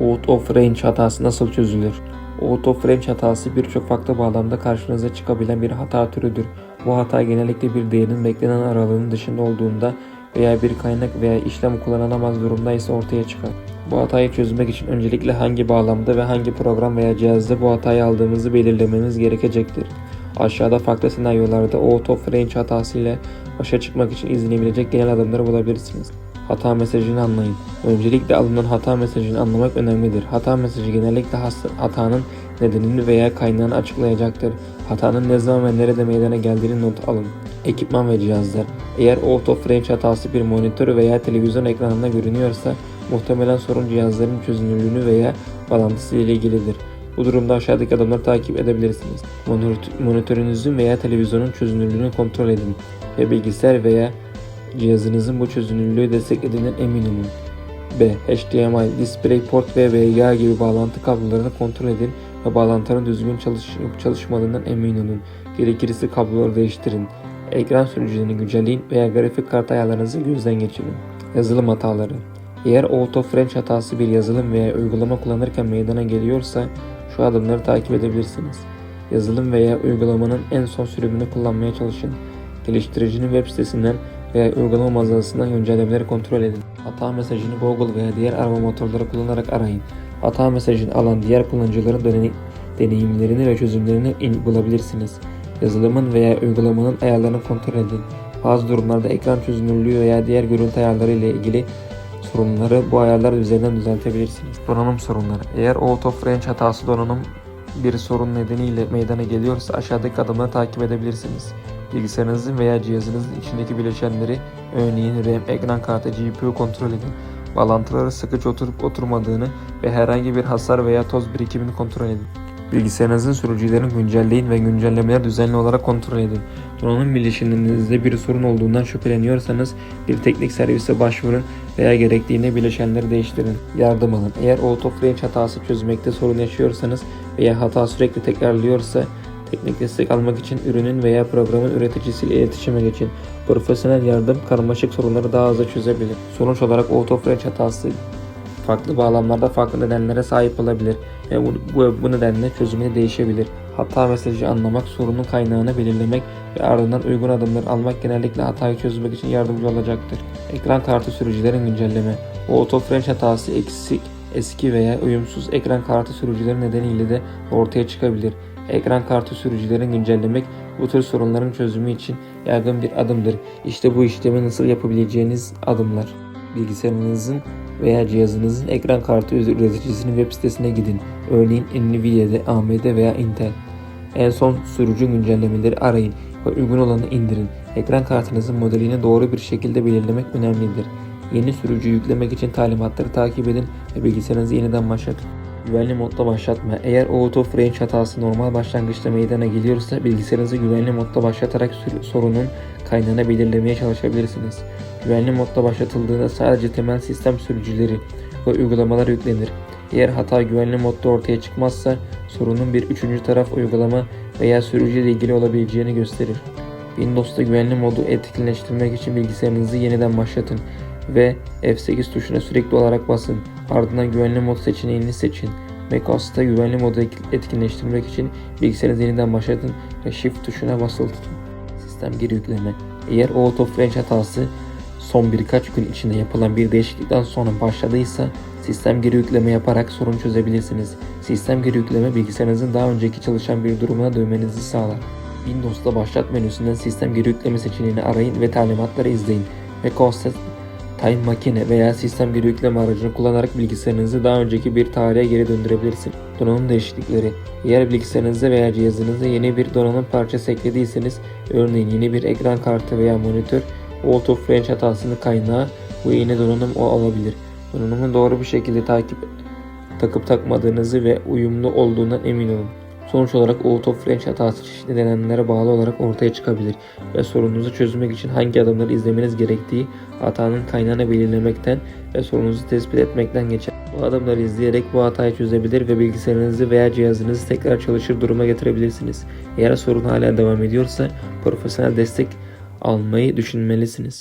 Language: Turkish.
Out of range hatası nasıl çözülür? Out of range hatası birçok farklı bağlamda karşınıza çıkabilen bir hata türüdür. Bu hata genellikle bir değerin beklenen aralığının dışında olduğunda veya bir kaynak veya işlem kullanılamaz durumda ise ortaya çıkar. Bu hatayı çözmek için öncelikle hangi bağlamda ve hangi program veya cihazda bu hatayı aldığımızı belirlememiz gerekecektir. Aşağıda farklı senaryolarda out of range hatası ile başa çıkmak için izlenebilecek genel adımları bulabilirsiniz. Hata mesajını anlayın. Öncelikle alınan hata mesajını anlamak önemlidir. Hata mesajı genellikle hatanın nedenini veya kaynağını açıklayacaktır. Hatanın ne zaman ve nerede meydana geldiğini not alın. Ekipman ve cihazlar. Eğer out of range hatası bir monitör veya televizyon ekranında görünüyorsa muhtemelen sorun cihazların çözünürlüğünü veya bağlantısı ile ilgilidir. Bu durumda aşağıdaki adımları takip edebilirsiniz. Monitör- Monitörünüzün veya televizyonun çözünürlüğünü kontrol edin ve bilgisayar veya cihazınızın bu çözünürlüğü desteklediğinden emin olun. B. HDMI, DisplayPort ve VGA gibi bağlantı kablolarını kontrol edin ve bağlantıların düzgün çalışıp çalışmadığından emin olun. Gerekirse kabloları değiştirin. Ekran sürücülerini güncelleyin veya grafik kart ayarlarınızı gözden geçirin. Yazılım hataları Eğer auto French hatası bir yazılım veya uygulama kullanırken meydana geliyorsa şu adımları takip edebilirsiniz. Yazılım veya uygulamanın en son sürümünü kullanmaya çalışın. Geliştiricinin web sitesinden veya uygulama mağazasından güncellemeleri kontrol edin. Hata mesajını Google veya diğer arama motorları kullanarak arayın. Hata mesajını alan diğer kullanıcıların deney- deneyimlerini ve çözümlerini in- bulabilirsiniz. Yazılımın veya uygulamanın ayarlarını kontrol edin. Bazı durumlarda ekran çözünürlüğü veya diğer görüntü ayarları ile ilgili sorunları bu ayarlar üzerinden düzeltebilirsiniz. Donanım sorunları. Eğer out of range hatası donanım bir sorun nedeniyle meydana geliyorsa aşağıdaki adımları takip edebilirsiniz. Bilgisayarınızın veya cihazınızın içindeki bileşenleri örneğin RAM, ekran kartı, GPU kontrol edin. Bağlantıları sıkıca oturup oturmadığını ve herhangi bir hasar veya toz birikimini kontrol edin. Bilgisayarınızın sürücülerini güncelleyin ve güncellemeleri düzenli olarak kontrol edin. Donanım bileşeninizde bir sorun olduğundan şüpheleniyorsanız bir teknik servise başvurun veya gerektiğinde bileşenleri değiştirin. Yardım alın. Eğer auto range hatası çözmekte sorun yaşıyorsanız veya hata sürekli tekrarlıyorsa teknik destek almak için ürünün veya programın üreticisiyle iletişime geçin. Profesyonel yardım karmaşık sorunları daha hızlı çözebilir. Sonuç olarak auto range hatası farklı bağlamlarda farklı nedenlere sahip olabilir ve bu, bu, bu nedenle çözümü de değişebilir. Hata mesajı anlamak, sorunun kaynağını belirlemek ve ardından uygun adımlar almak genellikle hatayı çözmek için yardımcı olacaktır. Ekran kartı sürücülerin güncelleme. French hatası eksik, eski veya uyumsuz ekran kartı sürücüleri nedeniyle de ortaya çıkabilir. Ekran kartı sürücülerin güncellemek bu tür sorunların çözümü için yaygın bir adımdır. İşte bu işlemi nasıl yapabileceğiniz adımlar. Bilgisayarınızın veya cihazınızın ekran kartı üreticisinin web sitesine gidin. Örneğin Nvidia'da, AMD veya Intel. En son sürücü güncellemeleri arayın ve uygun olanı indirin. Ekran kartınızın modelini doğru bir şekilde belirlemek önemlidir. Yeni sürücü yüklemek için talimatları takip edin ve bilgisayarınızı yeniden başlatın. Güvenli modda başlatma. Eğer auto range hatası normal başlangıçta meydana geliyorsa bilgisayarınızı güvenli modda başlatarak sorunun kaynağını belirlemeye çalışabilirsiniz. Güvenli modda başlatıldığında sadece temel sistem sürücüleri ve uygulamalar yüklenir. Eğer hata güvenli modda ortaya çıkmazsa sorunun bir üçüncü taraf uygulama veya sürücü ile ilgili olabileceğini gösterir. Windows'ta güvenli modu etkinleştirmek için bilgisayarınızı yeniden başlatın ve F8 tuşuna sürekli olarak basın. Ardından güvenli mod seçeneğini seçin. macOS'ta güvenli modu etkinleştirmek için bilgisayarınızı yeniden başlatın ve Shift tuşuna basılı tutun. Sistem geri yükleme. Eğer Auto French hatası son birkaç gün içinde yapılan bir değişiklikten sonra başladıysa sistem geri yükleme yaparak sorun çözebilirsiniz. Sistem geri yükleme bilgisayarınızın daha önceki çalışan bir durumuna dönmenizi sağlar. Windows'ta başlat menüsünden sistem geri yükleme seçeneğini arayın ve talimatları izleyin. macOS'ta Time Machine veya sistem geri yükleme aracını kullanarak bilgisayarınızı daha önceki bir tarihe geri döndürebilirsiniz. Donanım değişiklikleri. Eğer bilgisayarınızda veya cihazınızda yeni bir donanım parçası eklediyseniz, örneğin yeni bir ekran kartı veya monitör, Auto French hatasının kaynağı bu yeni donanım o olabilir. Donanımı doğru bir şekilde takip takıp takmadığınızı ve uyumlu olduğundan emin olun. Sonuç olarak auto French hatası çeşitli nedenlere bağlı olarak ortaya çıkabilir ve sorununuzu çözmek için hangi adımları izlemeniz gerektiği hatanın kaynağını belirlemekten ve sorununuzu tespit etmekten geçer. Bu adımları izleyerek bu hatayı çözebilir ve bilgisayarınızı veya cihazınızı tekrar çalışır duruma getirebilirsiniz. Eğer sorun hala devam ediyorsa profesyonel destek almayı düşünmelisiniz.